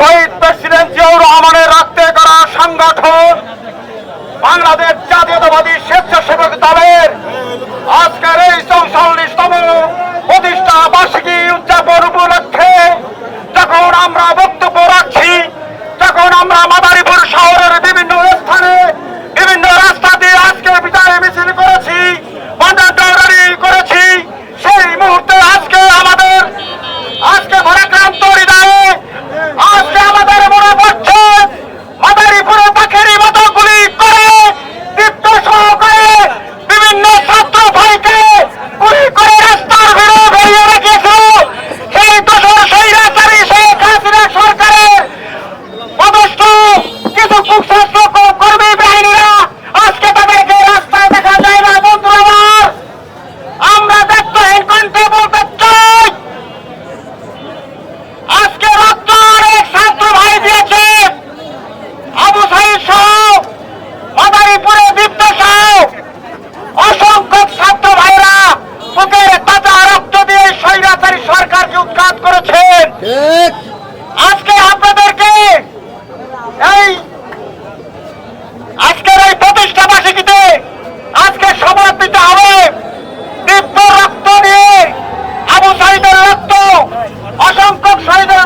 শহীদ president Ziaur রহমানের রাখতে করা সংগঠন বাংলাদেশ জাতীয়তাবাদী স্বেচ্ছাসেবক দলের আজকের এই চৌচল্লিশতম প্রতিষ্ঠা বার্ষিকী উদযাপন উপলক্ষে যখন আমরা বক্তব্য রাখছি তখন আমরা মাদা এই, আজকের এই প্রতিষ্ঠা বার্ষিকীতে আজকে সমাজ দিতে হবে তীব্র রক্ত নিয়ে আবু শহীদের রক্ত অসংখ্য শহীদের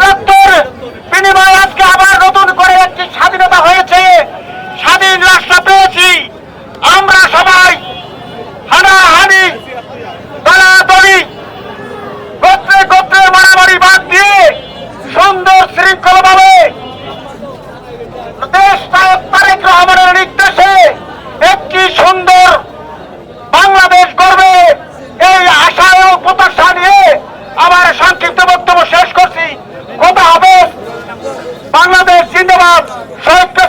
জিন্দাবাদ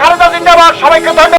খালেদা জিন্দাবাদ। সবাইকে ধন্যবাদ।